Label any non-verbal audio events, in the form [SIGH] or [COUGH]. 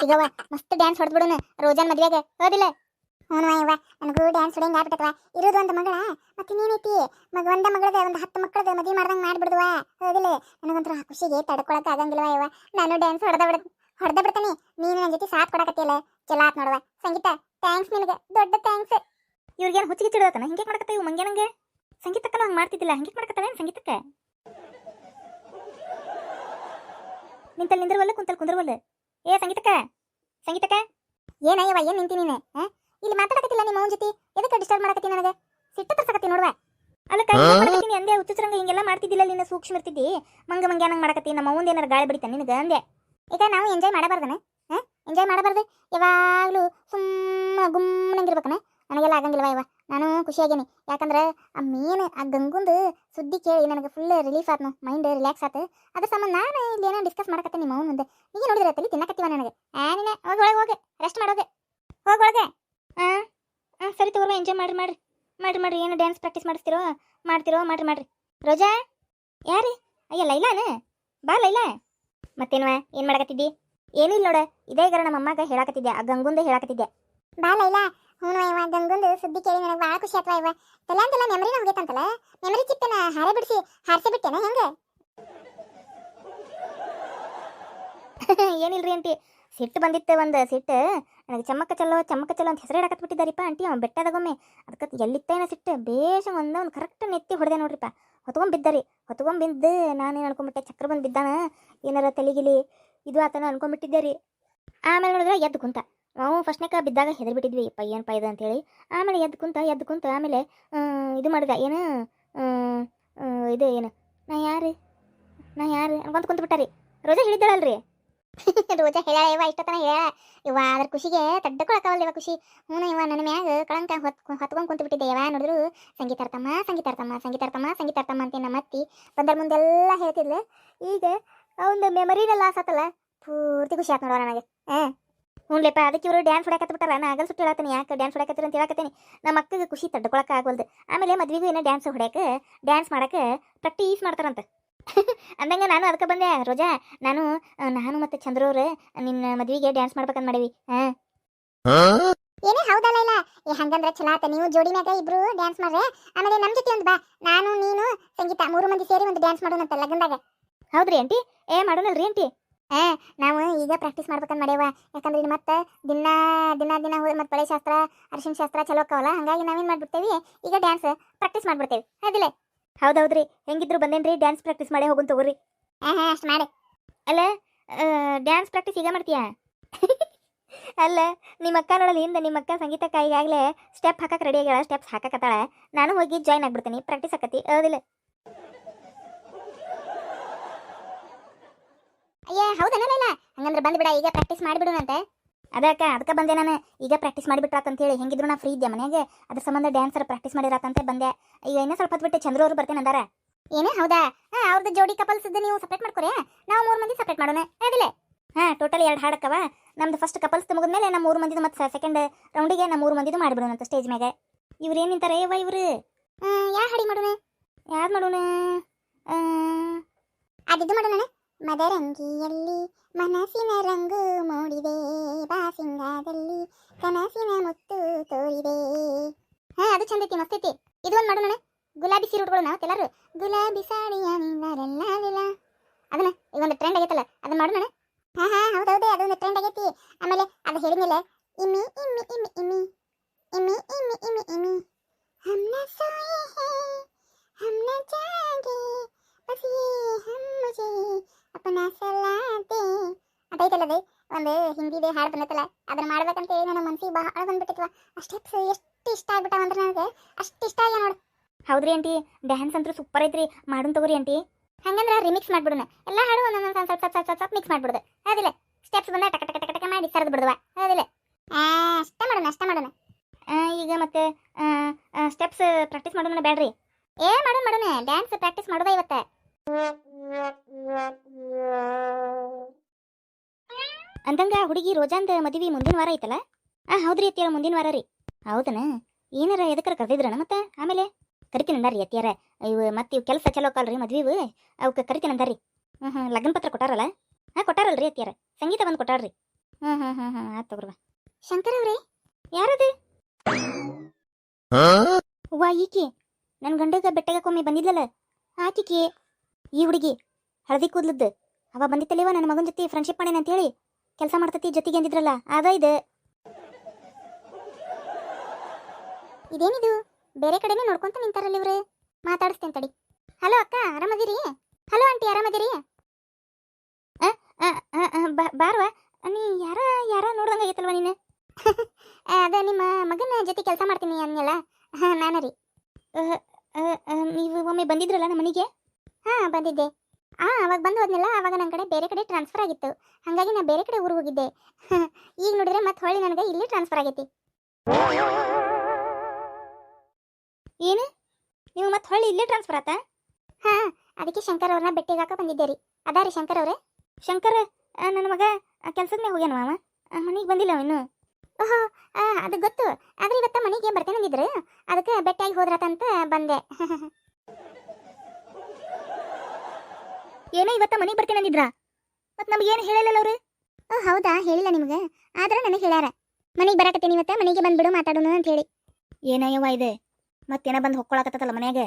ಸಿಗವ ಮಸ್ತ್ ಡ್ಯಾನ್ಸ್ ಹೊಡೆದ್ಬಿಡುನ ರೋಜಾನ್ ಮದ್ವೆಗೆ. ಹೋದಿಲ್ಲ? ಹ್ಞೂ ಇವ ನನಗೂ ಡ್ಯಾನ್ಸ್ ಹೊಡೆಯಂಗ ಆಗ್ಬಿಟ್ಟವ ಇರೋದು ಒಂದು ಮಗಳ, ಮತ್ತೆ ನೀನೈತಿ? ಮಗ ಒಂದ ಮಗಳದ, ಒಂದು ಹತ್ತು ಮಕ್ಕಳದ ಮದ್ವೆ ಮಾಡ್ದಂಗ ಮಾಡ್ಬಿಡ್ದುವ. ಹೋದಿಲ್ಲ? ನನಗಂತರ ಖುಷಿಗೆ ತಡ್ಕೊಳಕ್ ಆಗಂಗಿಲ್ವ ಇವ. ನಾನು ಡ್ಯಾನ್ಸ್ ಹೊಡೆದ ಬಿಡ, ಹೊಡೆದ ಬಿಡ್ತಾನೆ. ನೀನು ನನ್ನ ಜೊತೆ ಸಾಥ್ ಕೊಡಕತ್ತಿಲ್ಲ ಚಲೋ ಆತ್ ನೋಡುವ. ಸಂಗೀತ ಥ್ಯಾಂಕ್ಸ್ ನಿನಗೆ. ದೊಡ್ಡ ಥ್ಯಾಂಕ್ಸ್ ಇವ್ರಿಗೇನು ಹುಚ್ಚಿಗೆ ಚಿಡತಾನ ಹಿಂಗೆ ಮಾಡಕತ್ತ ಇವು ಮಂಗೆ ನಂಗೆ ಸಂಗೀತಕ್ಕನ ಹಂಗೆ ಮಾಡ್ತಿದ್ದಿಲ್ಲ. ಹಂಗೆ ಮಾಡಕತ್ತಾಳ ಸಂಗೀತಕ್ಕೆ? ನಿಂತಲ್ಲಿ ನಿಂದಿರುವಲ್ಲ ಕುಂತಲ್ಲಿ ಕುಂದಿರುವಲ್ಲ. ಏ ಸಂಗೀತಕ್ಕ ಸಂಗೀತಕ್ಕ. ಏನಯ್ಯವ ಏನ್ ನಿಂತಿ ನೀನೆ? ಇಲ್ಲಿ ಮಾತಾಡಕತ್ತಿಲ್ಲ ನಿಮ್ಮ ಅವನ ಜೊತೆ. ಎದಕ್ಕೆ ಡಿಸ್ಟರ್ಬ್ ಮಾಡಕತ್ತಿ ನನಗೆ? ಸಿಟ್ಟು ತರ್ಸಕತ್ತಿ ನೋಡುವ. ಅಲ್ಲ ಕೈ ಮಾಡ್ತೀನಿ ಅಂದೆ ಹುಚ್ಚರಂಗ ಹಿಂಗೆಲ್ಲ ಮಾಡ್ತಿದ್ದಿಲ್ಲ ನಿನ್ನ ಸೂಕ್ಷ್ಮ ಇರ್ತಿದ್ದಿ. ಮಂಗ ಮಂಗ್ಯಾನಂಗೆ ಮಾಡಕತ್ತಿ ನಮ್ಮ ಅವಂದ ಏನಾರ ಗಾಳಿ ಬಿಡಿತ ನಿನಗೆ ಅಂದೆ ಈಗ ನಾವು ಎಂಜಾಯ್ ಮಾಡಬಾರ್ದನ? ಎಂಜಾಯ್ ಮಾಡಬಾರ್ದು? ಯಾವಾಗಲೂ ಸುಮ್ಮ ಗುಮ್ಮನಂಗಿರ್ಬೇಕನ? ನನಗೆಲ್ಲ ಆಗಂಗಿಲ್ವ ಇವ? ನಾನು ಖುಷಿಯಾಗೇನಿ. ಯಾಕಂದ್ರೆ ಆ ಮೇನ್ ಆ ಗಂಗುಂದು ಸುದ್ದಿ ಕೇಳಿ ನನಗೆ ಫುಲ್ ರಿಲೀಫ್ ಆತ್ನು ಮೈಂಡ್ ರಿಲ್ಯಾಕ್ಸ್ ಆತು. ಅದ್ರ ಸಂಬಂಧ ನಾನು ಇಲ್ಲಿ ಏನೋ ಡಿಸ್ಕಸ್ ಮಾಡಕತ್ತೆ ನಿಮ್ಮ ಮುಂದೆ. ಈಗ ನೋಡಿದ್ರೆ ತಲೆ ತಿನ್ನಕತ್ತೀವ ನನಗೆ? ಆ ನೀನೆ, ಹೋಗಿ ಒಳಗೆ ಹೋಗಿ ರೆಸ್ಟ್ ಮಾಡೋಗೆ ಹೋಗಿ. ಒಳಗೆ ಹಾಂ ಹಾಂ ಸರಿ ತಗೋರ್ವ ಎಂಜಾಯ್ ಮಾಡ್ರಿ ಮಾಡ್ರಿ. ಮಾಡ್ರಿ ಮಾಡ್ರಿ, ಏನು ಡ್ಯಾನ್ಸ್ ಪ್ರಾಕ್ಟೀಸ್ ಮಾಡಿಸ್ತಿರೋ? ಮಾಡ್ತಿರೋ? ಮಾಡ್ರಿ ಮಾಡ್ರಿ. ರೋಜಾ? ಯಾರಿ? ಅಯ್ಯ, ಲೈಲಾನ? ಬಾ, ಲೈಲಾ. ಮತ್ತೇನ್ವ, ಏನು ಮಾಡಕತ್ತಿದ್ದಿ? ಏನೂ ಇಲ್ಲ ನೋಡ. ಇದೇ ಗರ ನಮ್ಮ ಅಮ್ಮಗ ಹೇಳಕತ್ತಿದ್ದೆ, ಆ ಗಂಗುಂದೆ ಹೇಳಕತ್ತಿದ್ದೆ. ಬಾ, ಲೈಲಾ. ಹ್ಞೂ ಇವ ಗಂಗುಂದು ಸುದ್ದಿ ಕೇಳಿ ನನಗೆ ಭಾಳ ಖುಷಿ ಆತ್ವ ಇವ. ತಲೆಂತೆಲ್ಲ ಮೆಮರಿನ ಹೋಗೈತಂತಲ್ಲ ಮೆಮರಿ ಚಿಪ್ಪನ ಹಾರೆ ಬಿಡಿಸಿ, ಹಾರಿಸಿ ಬಿಟ್ಟೇನ ಹೆಂಗೆ? [LAUGHS] ಏನಿಲ್ರಿ ಅಂಟಿ ಸಿಟ್ಟು ಬಂದಿತ್ತು ಒಂದು ಸಿಟ್ಟು. ನನಗೆ ಚಮ್ಮಕ್ಕ ಚಲೋ ಚಮ್ಮಕ್ಕ ಚಲೋ ಅಂತ ಹೆಸರು ಇಡಕತ್ ಬಿಟ್ಟಿದ್ದಾರಿಪ್ಪ ಆಂಟಿ ಅವ್ನು ಬೆಟ್ಟದಾಗೊಮ್ಮೆ. ಅದಕ್ಕೆ ಎಲ್ಲಿತ್ತೇನ ಸಿಟ್ಟು? ಬೇಷ ಒಂದ ಒಂದು ಕರೆಕ್ಟ್ ನೆತ್ತಿ ಹೊಡೆದೆ ನೋಡ್ರಿಪ್ಪ ಹೊತ್ಕೊಂಡ್ ಬಿದ್ದರಿ. ಹೊತ್ಕೊಂಡ್ ನಾನೇನು ಅನ್ಕೊಂಬಿಟ್ಟೆ? ಚಕ್ರ ಬಂದು ಬಿದ್ದಾನ? ಏನಾರ ತಲೆಗಿಲಿ ಇದು ಆತನ ಅನ್ಕೊಂಡ್ಬಿಟ್ಟಿದ್ದೆ ರೀ. ಆಮೇಲೆ ನೋಡಿದ್ರೆ ಎದ್ದು ಕುಂತ ನಾವು ಫಸ್ಟ್ನೇಕ ಬಿದ್ದಾಗ ಹೆದರ್ ಬಿಟ್ಟಿದ್ವಿ ಅಪ್ಪ, ಏನಪ್ಪ ಇದು? ಅಂತೇಳಿ. ಆಮೇಲೆ ಎದ್ದು ಕುಂತ ಎದ್ದು ಕುಂತ, ಆಮೇಲೆ ಇದು ಮಾಡಿದೆ, ಏನು ಇದು ಏನು, ನಾ ಯಾರು? ನಾ ಯಾರು? ಅನ್ಕೊಂತ ಕುಂತ ಬಿಟ್ಟಾರಿ ರೋಜಾ ಹೇಳಿದ್ದಾಳಲ್ರಿ. [LAUGHS] ರೋಜಾ ಹೇಳ ಇವ ಇಷ್ಟತನ ಹೇಳ ಇವ ಅದ್ರ ಖುಷಿಗೆ ತಡ್ಡಕೊಳಕಾವಲ್ಲ ಇವ ಖುಷಿ. ಹ್ಞೂ ಇವ ನನ್ನ ಮ್ಯಾಗ ಕಳಂಕ ಹೊತ್, ಹೊತ್ಕೊಂಡು ಕುಂತು ಬಿಟ್ಟಿದ್ದೆ ಯಾವ ನೋಡಿದ್ರು, ಸಂಗೀತಾರ್ಥಮ್ಮ ಸಂಗೀತಾರ್ತಮ್ಮ ಸಂಗೀತಾರ್ಥಮ್ಮ ಸಂಗೀತಾರ್ಥಮ್ಮ ಅಂತ ನಮ್ಮ ಅತ್ತಿ ಬಂದರ ಮುಂದೆಲ್ಲ ಹೇಳ್ತಿದ್ಲು. ಈಗ ಅವನ ಮೆಮರಿನೆಲ್ಲ ಲಾಸ್ ಆತಲ್ಲ. ಪೂರ್ತಿ ಖುಷಿ ಆಯ್ತು ನೋಡೋ ನನಗೆ. ಹ್ಞೂನ್ಲೆಪ್ಪ ಅದಕ್ಕೆ ಇವರು ಡ್ಯಾನ್ಸ್ ಹೊಡಕತ್ತ ಬಿಟ್ಟಾರ ನಾ ಆಗಲ್ ಸುಟ್ಟು ಹೇಳತ್ತೀನಿ ಯಾಕೆ ಡ್ಯಾನ್ಸ್ ಹೊಡಕತ್ತೀರ ಅಂತ ಹೇಳಕತ್ತೀನಿ. ನಮ್ಮ ಅಕ್ಕಗೆ ಖುಷಿ ತಡ್ಕೊಳಕ್ಕೆ ಆಗೋಲ್ದು. ಆಮೇಲೆ ಮದ್ವೆಗೂ ಏನೋ ಡ್ಯಾನ್ಸ್ ಹೊಡ್ಯಾಕ ಡ್ಯಾನ್ಸ್ ಮಾಡಕ್ಕೆ ಪ್ರಾಕ್ಟೀಸ್ ಮಾಡ್ತಾರಂತ. [LAUGHS] ಅಂದಂಗ ನಾನು ಅದಕ್ಕೆ ಬಂದೆ. ರೋಜಾ ನಾನು ನಾನು ಮತ್ತೆ ಚಂದ್ರವ್ರು ನಿನ್ನ ಮದ್ವೆಗೆ ಡ್ಯಾನ್ಸ್ ಮಾಡ್ಬೇಕಂತ ಮಾಡೀವಿ. ಹಾಂ? ಏನೇ ಹೌದಲ್ಲ ಇಲ್ಲ ಏ ಹಂಗಂದ್ರೆ ಚಲೋ ಆತ. ನೀವು ಜೋಡಿ ಮ್ಯಾಗ ಇಬ್ರು ಡ್ಯಾನ್ಸ್ ಮಾಡ್ರೆ. ಆಮೇಲೆ ನಮ್ಮ ಜೊತೆ ಒಂದು ಬಾ. ನಾನು ನೀನು ಸಂಗೀತ ಮೂರು ಮಂದಿ ಸೇರಿ ಒಂದು ಡ್ಯಾನ್ಸ್ ಮಾಡೋಣಂತ ಲಗ್ನದಾಗ. ಹೌದ್ರಿ ಆಂಟಿ? ಏ ಮಾಡೋಣಲ್ರಿ ಆಂಟಿ? ಆ ನಾವು ಈಗ ಪ್ರಾಕ್ಟೀಸ್ ಮಾಡ್ಬೇಕಂತ ಮಾಡ್ಯಾವ ಯಾಕಂದ್ರೆ ಇಲ್ಲಿ ಮತ್ತೆ ದಿನ ದಿನ ದಿನ ಹೋದ ಮತ್ತೆ ಬಳೆ ಶಾಸ್ತ್ರ ಅರಿಶಿನ ಶಾಸ್ತ್ರ ಚಲೋ ಅಕ್ಕವಲ್ಲ? ಹಂಗಾಗಿ ನಾವೇನ್ ಮಾಡ್ಬಿಡ್ತೇವಿ? ಈಗ ಡ್ಯಾನ್ಸ್ ಪ್ರಾಕ್ಟೀಸ್ ಮಾಡ್ಬಿಡ್ತೇವೆ. ಅದಿಲ್ಲ ಹೌದೌದ್ರಿ. ಹೆಂಗಿದ್ರು ಬಂದೇನ್ರಿ? ಡ್ಯಾನ್ಸ್ ಪ್ರಾಕ್ಟೀಸ್ ಮಾಡೇ ಹೋಗುನ್ ತಗೋರಿ. ಹಾಂ ಹಾಂ ಅಷ್ಟು ಮಾಡಿ. ಅಲ್ಲ ಡ್ಯಾನ್ಸ್ ಪ್ರಾಕ್ಟೀಸ್ ಈಗ ಮಾಡ್ತೀಯ? [LAUGHS] ಅಲ್ಲ ನಿಮ್ಮ ಅಕ್ಕ ನೋಡಲ್ಲ ಹಿಂದೆ ನಿಮ್ಮ ಅಕ್ಕ ಸಂಗೀತಕ್ಕ ಈಗಾಗಲೇ ಸ್ಟೆಪ್ ಹಾಕಕ್ಕೆ ರೆಡಿ ಆಗ್ಯಾಳ ಸ್ಟೆಪ್ಸ್ ಹಾಕಕತ್ತಾಳ. ನಾನು ಹೋಗಿ ಜಾಯ್ನ್ ಆಗ್ಬಿಡ್ತೀನಿ. ಪ್ರಾಕ್ಟೀಸ್ ಆಕತಿ. ಹೌದಿಲ್ಲ? ಹೌದನಲ್ಲ ಇಲ್ಲ ಹಂಗಂದ್ರೆ ಬಂದ್ಬಿಡ ಈಗ ಪ್ರಾಕ್ಟೀಸ್ ಮಾಡಿಬಿಡೋಣಂತೆ ಅದಕ್ಕೆ ಅದಕ್ಕೆ ಬಂದೆ ನಾನು. ಈಗ ಪ್ರಾಕ್ಟೀಸ್ ಮಾಡಿಬಿಟ್ರಾತಂತ ಹೇಳಿ ಹೆಂಗಿದ್ರು ನಾ ಫ್ರೀ ಇದ್ದೆ ಮನೆಗೆ ಅದ್ರ ಸಂಬಂಧ ಡ್ಯಾನ್ಸರ್ ಪ್ರಾಕ್ಟೀಸ್ ಮಾಡಿರಾತಂತೆ ಬಂದೆ. ಈಗ ಇನ್ನೂ ಸ್ವಲ್ಪ ಹೊತ್ತು ಬಿಟ್ಟು ಚಂದ್ರು ಅವರು ಬರ್ತೇನೆ ಅಂದಾರ. ಏನೇ ಹೌದಾ? ಹಾ ಅವ್ರದ್ದು ಜೋಡಿ ಕಪಲ್ಸ್ ನೀವು ಸಪ್ರೇಟ್ ಮಾಡ್ಕೊರಿ ನಾವು ಮೂರು ಮಂದಿ ಸಪ್ರೇಟ್ ಮಾಡೋಣ. ಹೌದಿಲ್ಲ ಹಾಂ ಟೋಟಲ್ ಎರಡು ಹಾಡಕ್ಕವ. ನಮ್ದು ಫಸ್ಟ್ ಕಪಲ್ಸ್ ಮುಗಿದ್ಮೇಲೆ ನಮ್ಮ ಮೂರು ಮಂದಿದು ಮತ್ತೆ ಸೆಕೆಂಡ್ ರೌಂಡಿಗೆ ನಮ್ಮ ಮೂರು ಮಂದಿದು ಮಾಡಿಬಿಡೋಣಂತ ಸ್ಟೇಜ್ ಮ್ಯಾಗೆ. ಇವ್ರು ಏನು ನಿಂತಾರೆ? ಏವ ಇವ್ರು? ಯಾ ಹಾಡಿ ಮಾಡೋಣ? ಯಾರು ಮಾಡೋಣ? ಅದಿದ್ದು ಮಾಡೋಣ ಮದರಂಗಿಯಲ್ಲಿ ಮನಸ್ಸಿನ ರಂಗು ಮೂಡಿದೆ, ಬಾಸಿಂಗದಲ್ಲಿ ಕನಸಿನ ಮುತ್ತು ತೋರಿದೆ. ಹಾ, ಅದು ಚಂದ ಐತಿ, ಮಸ್ತ್ ಐತಿ. ಇದು ಒಂದು ಮಾಡೋಣ ಗುಲಾಬಿ ಸೀರೆ ಉಟ್ಕೊಳ್ಳೋಣ ಎಲ್ಲರೂ. ಗುಲಾಬಿ ಸಾಡಿಯ ನಿಂದರೆಲ್ಲ ಅದನ್ನ, ಈಗ ಒಂದು ಟ್ರೆಂಡ್ ಆಗೈತಲ್ಲ, ಅದನ್ನ ಮಾಡೋಣ ಹಾ ಹಾ ಹೌದೌದು ಅದೊಂದು ಟ್ರೆಂಡ್ ಆಗೈತಿ. ಆಮೇಲೆ ಅದು ಹೇಳಿದ್ಮೇಲೆ ಇಮ್ಮಿ ಇಮ್ಮಿ ಇಮ್ಮಿ ಇಮ್ಮಿ ಇಮ್ಮಿ ಇಮ್ಮಿ ಇಮ್ಮಿ ಇಮ್ಮಿ ಹಮ್ನ ಸೋಯೆ ಹೇ ಹಮ್ನ ಜಾಗೆ ಬಸ್ ಯೇ ಹಮ್ ಮುझे ಸಪನ ಸಲಾತೆ ಅದೈತಲ್ಲದೆ ಒಂದು ಹಿಂದಿದೆ ಹಾಡು ಬಂದತ್ತಲ್ಲ ಅದನ್ನ ಮಾಡ್ಬೇಕಂತೇಳಿ ನನ್ನ ಮನಸ್ಸಿಗೆ ಬಹಳ ಬಂದ್ಬಿಟ್ಟಿತ್ವ. ಅಷ್ಟೇ ಎಷ್ಟು ಇಷ್ಟ ಆಗ್ಬಿಟ್ಟಾವ ಅಂದ್ರೆ ನನಗೆ ಅಷ್ಟು ಇಷ್ಟ ಆಗ್ಯ ನೋಡು. ಹೌದ್ರಿ ಆಂಟಿ ಡ್ಯಾನ್ಸ್ ಅಂತೂ ಸೂಪರ್ ಐತ್ರಿ. ಮಾಡೋಣ ತಗೋರಿ ಆಂಟಿ. ಹಂಗಂದ್ರೆ ರಿಮಿಕ್ಸ್ ಮಾಡ್ಬಿಡೋಣ. ಎಲ್ಲ ಹಾಡು ಒಂದೊಂದು ಸ್ವಲ್ಪ ಸ್ವಲ್ಪ ಸ್ವಲ್ಪ ಸ್ವಲ್ಪ ಮಿಕ್ಸ್ ಮಾಡ್ಬಿಡೋದು. ಅದಿಲ್ಲ ಸ್ಟೆಪ್ಸ್ ಬಂದ ಟಕ ಟಕ ಟಕ ಟಕ ಮಾಡಿ ಸರದ್ ಬಿಡದ್ವ ಅದಿಲ್ಲ ಅಷ್ಟೇ ಮಾಡೋಣ ಅಷ್ಟೇ ಮಾಡೋಣ. ಈಗ ಮತ್ತೆ ಸ್ಟೆಪ್ಸ್ ಪ್ರಾಕ್ಟೀಸ್ ಮಾಡೋಣ ಬೇಡ್ರಿ. ಏ, ಮಾಡೋಣ ಮಾಡೋಣ. ಡ್ಯಾನ್ಸ್ ಪ್ರಾಕ್ಟೀಸ್ ಮಾಡೋದ ಇವತ್ತೆ. ಅಂದಂಗ ಹುಡುಗಿ ರೋಜಾಂದ ಮದುವೆ ಮುಂದಿನ ವಾರ ಐತಲ್ಲ? ಆ ಹೌದ್ರಿ ಅತ್ತಿಯಾರ ಮುಂದಿನ ವಾರ ರೀ. ಹೌದನ? ಏನಾರ ಎದಕ್ಕಾರ ಕರೆದಿದ್ರಣ ಮತ್ತೆ? ಆಮೇಲೆ? ಕರಿತೀನಿ ಅಂದಾರಿ ಅತ್ತಿಯಾರ. ಇವು ಮತ್ತೆ ಇವು ಕೆಲಸ ಚಲೋ ಕಾಲ್ರಿ ಮದ್ವಿವು. ಅವಕ್ಕೆ ಕರಿತೀನಿ ಅಂದಾರಿ ಹ್ಞೂ ಹ್ಞೂ ಲಗ್ನ ಪತ್ರ ಕೊಟ್ಟಾರಲ್ಲ? ಹಾಂ ಕೊಟ್ಟಾರಲ್ರಿ ಅತ್ತಿಯಾರ. ಸಂಗೀತ ಬಂದು ಕೊಟ್ಟಾರ್ರಿ. ಹ್ಞೂ ಹ್ಞೂ ಹ್ಞೂ ಹ್ಞೂ ಆಯ್ತು ತಗೋರ್ವ ಶಂಕರ್ ಅವ್ರಿ ಯಾರದು? ವಾ ಈಕಿ. ನನ್ನ ಗಂಡಗ ಬೆಟ್ಟಗಕ್ಕೊಮ್ಮೆ ಬಂದಿದ್ಲಲ್ಲ? ಆಕಿಕಿ. ಈ ಹುಡುಗಿ ಹಳದಿ ಕೂದ್ಲದ್ದು. ಅವ ಬಂದಿತ್ತಲ್ಲಿವ ನನ್ನ ಮಗನ ಜೊತೆ ಫ್ರೆಂಡ್ಶಿಪ್ ಮಾಡೇನೆ ಅಂತ ಹೇಳಿ ಕೆಲಸ ಮಾಡ್ತತಿ ಜೊತೆಗೆ ಅಂದಿದ್ರಲ್ಲ ಅದ ಇದು. ಇದೇನಿದು? ಬೇರೆ ಕಡೆನೇ ನೋಡ್ಕೊಂತ ನಿಂತಾರಲ್ಲ ಇವ್ರೆ? ಮಾತಾಡಿಸ್ತೇನೆ ತಡಿ. ಹಲೋ ಅಕ್ಕ, ಆರಾಮದಿರಿ? Hello aunty, ಆರಾಮದಿರಿ? ಬಾರ್ವ? ನೀ ಯಾರ ಯಾರ ನೋಡ್ದಂಗ ಆಗೈತಲ್ವ ನೀನು? [LAUGHS] ಅದ ನಿಮ್ಮ ಮಗನ ಜೊತೆ ಕೆಲಸ ಮಾಡ್ತೀನಿ ಅನ್ನಲ್ಲ. ಹಾ [LAUGHS] ನಾನ ರೀ. ನೀವು ಒಮ್ಮೆ ಬಂದಿದ್ರಲ್ಲ ನಮ್ಮ ಮನೆಗೆ? ಬಂದಿದ್ದೆ. ಆ, ಅವಾಗ ಬಂದು ಹೋದ್ನಲ್ಲ, ಅವಾಗ ನನ್ನ ಕಡೆ ಬೇರೆ ಕಡೆ ಟ್ರಾನ್ಸ್ಫರ್ ಆಗಿತ್ತು. ಹಾಗಾಗಿ ನಾ ಬೇರೆ ಕಡೆ ಊರಿಗೆ ಹೋಗಿದ್ದೆ. [LAUGHS] ಈಗ ನೋಡಿದ್ರೆ ಮತ್ತೆ ಹೊಳ್ಳಿ ನನಗೆ ಇಲ್ಲಿ ಟ್ರಾನ್ಸ್ಫರ್ ಆಗೈತಿ. ಏನು? ನೀವು ಮತ್ತೆ ಹೊಳ್ಳಿ ಇಲ್ಲೇ ಟ್ರಾನ್ಸ್ಫರ್ ಆತ? ಹಾ, ಅದಕ್ಕೆ ಶಂಕರ್ ಅವ್ರನ್ನ ಹಾಕ ಬಂದಿದ್ದೆ ರೀ. ಅದಾರಿ ಶಂಕರ್ ಅವರೇ? ಶಂಕರ್ ನನ್ನ ಮಗ ಕೆಲ್ಸದ ಮೇಲೆ ಹೋಗ್ಯಾನ ಮಾವ ಮನೆಗೆ ಬಂದಿಲ್ಲ ಅವನು ಓಹೋ ಅದು ಗೊತ್ತು. ಆದ್ರೆ ಇವತ್ತ ಮನೆಗೆ ಬರ್ತೇನೆ ಅಂದಿದ್ರು ಅದಕ್ಕೆ ಭೇಟಿಯಾಗಿ ಹೋದ್ರತಂತ ಬಂದೆ. [LAUGHS] ಏನೋ ಇವತ್ತ ಮನೆಗೆ ಬರ್ತೀನಿ ಅಂದಿದ್ರಾ? ಮತ್ತೆ ನಮಗೇನು ಹೇಳಿಲ್ಲ ಅವ್ರು? ಓ ಹೌದಾ ಹೇಳಿಲ್ಲ ನಿಮ್ಗೆ. ಆದ್ರೆ ನನಗೆ ಹೇಳ್ಯಾರ ಮನೆಗೆ ಬರಾಕತ್ತೀನಿ ಇವತ್ತ ಮನೆಗೆ ಬಂದ್ಬಿಡು ಮಾತಾಡೋಣ ಅಂತ ಹೇಳಿ ಏನಯ್ಯವ ಇದೆ? ಮತ್ತೇನ ಬಂದು ಹೊಕ್ಕೊಳಕತ್ತಲ್ಲ ಮನ್ಯಾಗ?